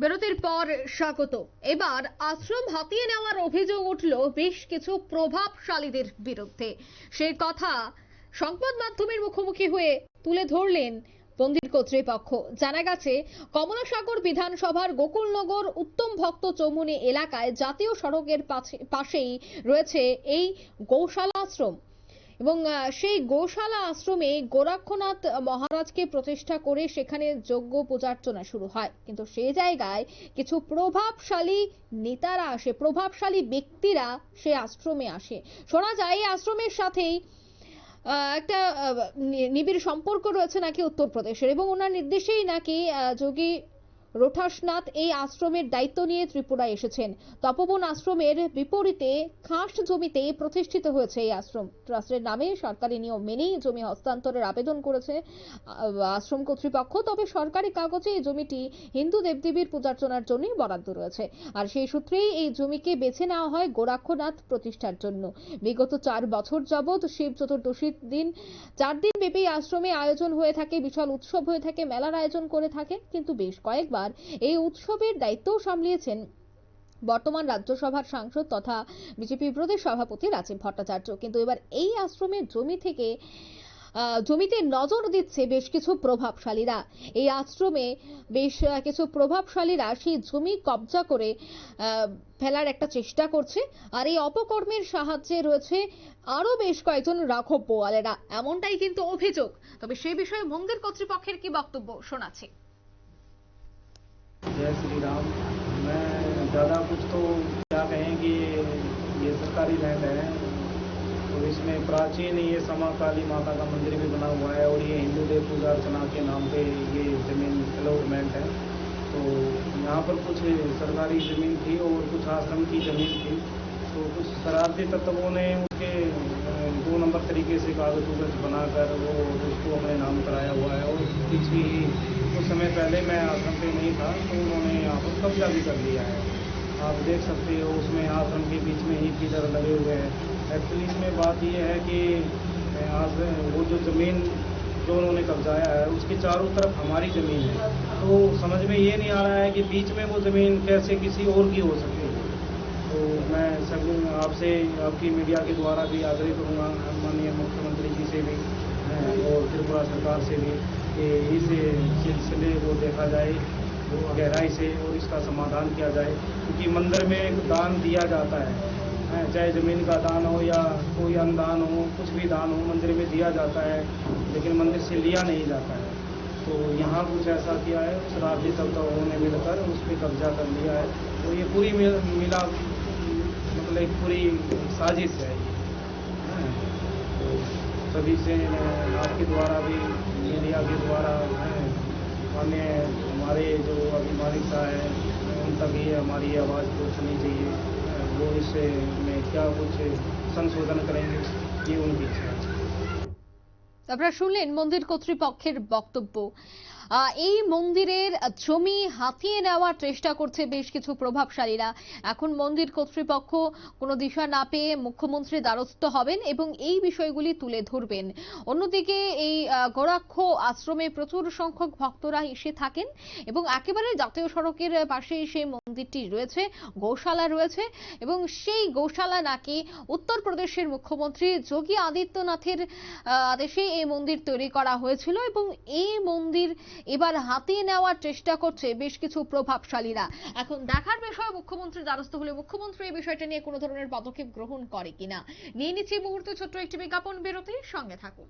বিরতির পর স্বাগত। এবার আশ্রম হাতিয়ে নেওয়ার অভিযোগ উঠল বেশ কিছু প্রভাবশালীদের বিরুদ্ধে। সেই কথা সংবাদ মাধ্যমের মুখোমুখি হয়ে তুলে ধরলেন মন্দির কর্তৃপক্ষ। জানা গেছে, কমলাসাগর বিধানসভার গোকুলনগর উত্তম ভক্ত চৌমুনি এলাকায় জাতীয় সড়কের পাশে- পাশেই রয়েছে এই গৌশালা আশ্রম এবং সেই গোশালা আশ্রমে গোরক্ষনাথ মহারাজকে প্রতিষ্ঠা করে সেখানে যজ্ঞ পূজার্চনা শুরু হয়। কিন্তু সেই জায়গায় কিছু প্রভাবশালী নেতারা আসে, প্রভাবশালী ব্যক্তিরা সে আশ্রমে আসে। শোনা যায়, এই আশ্রমের সাথেই একটা নিবিড় সম্পর্ক রয়েছে নাকি উত্তরপ্রদেশের এবং ওনার নির্দেশেই নাকি যোগী রোঠাসনাথ এই আশ্রমের দায়িত্ব নিয়ে ত্রিপুরায় এসেছেন। তপবন আশ্রমের বিপরীতে খাস জমিতে প্রতিষ্ঠিত হয়েছে এই আশ্রম। ট্রাস্টের নামে সরকারি নিয়ম মেনেই জমি হস্তান্তরের আবেদন করেছে আশ্রম কর্তৃপক্ষ। তবে সরকারি কাগজে এই জমিটি হিন্দু দেবদেবীর পূজার্চনার জন্যই বরাদ্দ রয়েছে। আর সেই সূত্রেই এই জমিকে বেছে নেওয়া হয় গোরাক্ষনাথ প্রতিষ্ঠার জন্য। বিগত চার বছর যাবৎ শিব চতুর্দশীর দিন, চার দিন ব্যাপী আশ্রমে আয়োজন হয়ে থাকে, বিশাল উৎসব হয়ে থাকে, মেলার আয়োজন করে থাকে কিন্তু বেশ কয়েকবার এই উৎসবের দায়িত্বও সামলিয়েছেন বর্তমান রাজ্যসভার সাংসদ তথা বিজেপি প্রদেশ সভাপতি রাজীব ভট্টাচার্য। কিন্তু এবার এই আশ্রমের জমি থেকে জমিতে নজর দিচ্ছে বেশ কিছু প্রভাবশালীরা। এই আশ্রমে বেশ কিছু প্রভাবশালীরা সেই জমি কবজা করে ফেলার একটা চেষ্টা করছে। আর এই অপকর্মের সাহায্যে রয়েছে আরও বেশ কয়েকজন রাঘব বোয়ালেরা। এমনটাই কিন্তু অভিযোগ। তবে সেই বিষয়ে মন্দির কর্তৃপক্ষের কি বক্তব্য শোনাচ্ছি? जय श्री राम। मैं ज़्यादा कुछ तो क्या कहें कि ये सरकारी लैंड है और इसमें प्राचीन ये समाकाली माता का मंदिर भी बना हुआ है और ये हिंदू देव पूजा अर्चना के नाम पे ये ज़मीन अलॉटमेंट है। तो यहाँ पर कुछ सरकारी ज़मीन थी और कुछ आश्रम की ज़मीन थी। तो कुछ शरारती तत्वों ने उनके अ, दो नंबर तरीके से कागज़ उगज बनाकर वो उसको अपने नाम कराया हुआ है और पिछली कुछ समय पहले मैं आश्रम पे नहीं था तो उन्होंने यहाँ पर कब्जा भी कर लिया है। आप देख सकते हो, उसमें आश्रम के बीच में ही पिलर लगे हुए हैं। एक्चुअली इसमें बात ये है कि आज, वो जो ज़मीन जो उन्होंने कब्जाया है, उसके चारों तरफ़ हमारी ज़मीन है। तो समझ में ये नहीं आ रहा है कि बीच में वो ज़मीन कैसे किसी और की हो सकती है। तो मैं सब आपसे, आपकी मीडिया के द्वारा भी आग्रह करूँगा, माननीय मुख्यमंत्री जी से भी और त्रिपुरा सरकार से भी, कि इस सिलसिले को देखा जाए। गहराई से और इसका समाधान किया जाए क्योंकि मंदिर में दान दिया जाता है। चाहे ज़मीन का दान हो या कोई अनुदान हो कुछ भी दान हो मंदिर में दिया जाता है लेकिन मंदिर से लिया नहीं जाता है। तो यहाँ कुछ ऐसा किया है शरारती तत्वों ने मिलकर उस पर कब्जा कर लिया है। तो ये पूरी मिल, मिला मतलब एक पूरी साजिश है ये। तो सभी से आपके द्वारा भी मीडिया के द्वारा हैं, माननीय हमारे जो अभिमानी सा है उन तक ये हमारी आवाज़ पहुँचनी चाहिए हैं, वो इससे में क्या कुछ संशोधन करेंगे ये उनकी इच्छा है আপনারা শুনলেন মন্দির কর্তৃপক্ষের বক্তব্য আহ, এই মন্দিরের জমি হাতিয়ে নেওয়ার চেষ্টা করছে বেশ কিছু প্রভাবশালীরা। এখন মন্দির কর্তৃপক্ষ কোনো দিশা না পেয়ে মুখ্যমন্ত্রীর দ্বারস্থ হবেন এবং এই বিষয়গুলি তুলে ধরবেন। অন্যদিকে এই গোরাক্ষ আশ্রমে প্রচুর সংখ্যক ভক্তরা এসে থাকেন এবং একেবারে জাতীয় সড়কের পাশেই সেই মন্দিরটি রয়েছে, গৌশালা রয়েছে এবং সেই গৌশালা নাকি উত্তরপ্রদেশের মুখ্যমন্ত্রী যোগী আদিত্যনাথের আদেশে এই মন্দির তৈরি করা হয়েছিল এবং এই মন্দির এবার হাতিয়ে নেওয়ার চেষ্টা করছে বেশ কিছু প্রভাবশালীরা। এখন দেখার বিষয়, মুখ্যমন্ত্রীর দ্বারস্থ হলে মুখ্যমন্ত্রী এই বিষয়টা নিয়ে কোনো ধরনের পদক্ষেপ গ্রহণ করে কিনা? নিয়ে নিচ্ছি মুহূর্তে ছোট্ট একটি বিজ্ঞাপন বিরতি সঙ্গে থাকুন।